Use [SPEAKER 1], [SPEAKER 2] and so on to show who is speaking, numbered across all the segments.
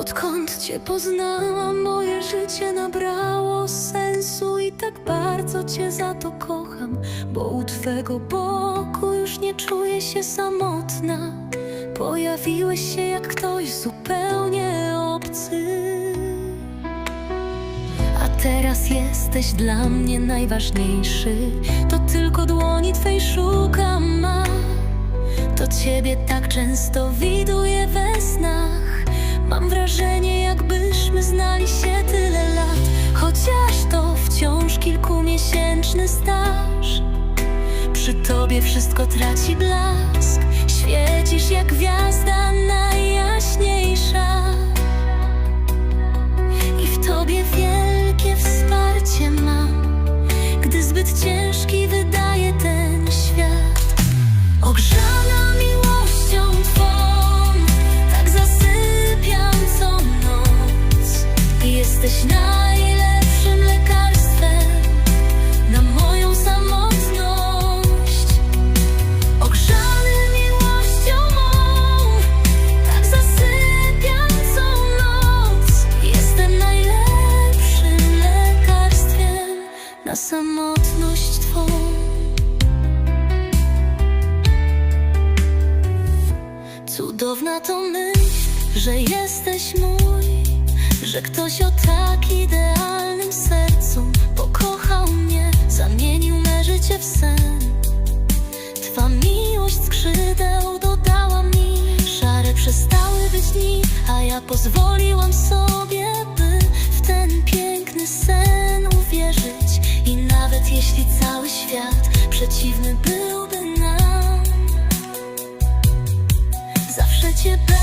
[SPEAKER 1] Odkąd Cię poznałam, moje życie nabrało sensu i tak bardzo Cię za to kocham, bo u Twego boku już nie czuję się samotna. Pojawiłeś się jak ktoś zupełnie obcy. A teraz jesteś dla mnie najważniejszy. To tylko dłoni Twej szukam, to Ciebie tak często widuję we snach. Kilkumiesięczny staż. Przy Tobie wszystko traci blask, świecisz jak gwiazda najjaśniejsza. Na samotność Twą. Cudowna to myśl, że jesteś mój, że ktoś o tak idealnym sercu pokochał mnie, zamienił me życie w sen. Twa miłość skrzydeł dodała mi, szare przestały być dni, a ja pozwoliłam sobie, you.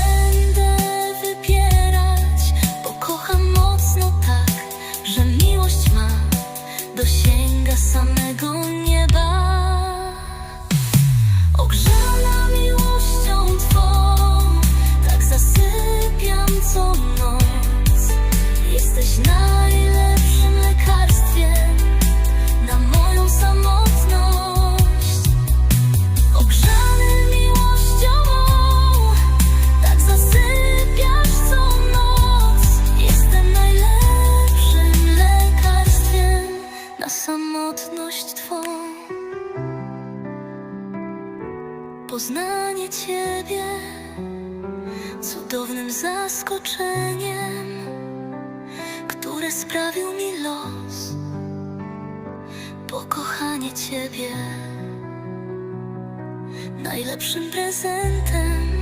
[SPEAKER 1] Samotność Twą. Poznanie Ciebie cudownym zaskoczeniem, które sprawił mi los. Pokochanie Ciebie najlepszym prezentem,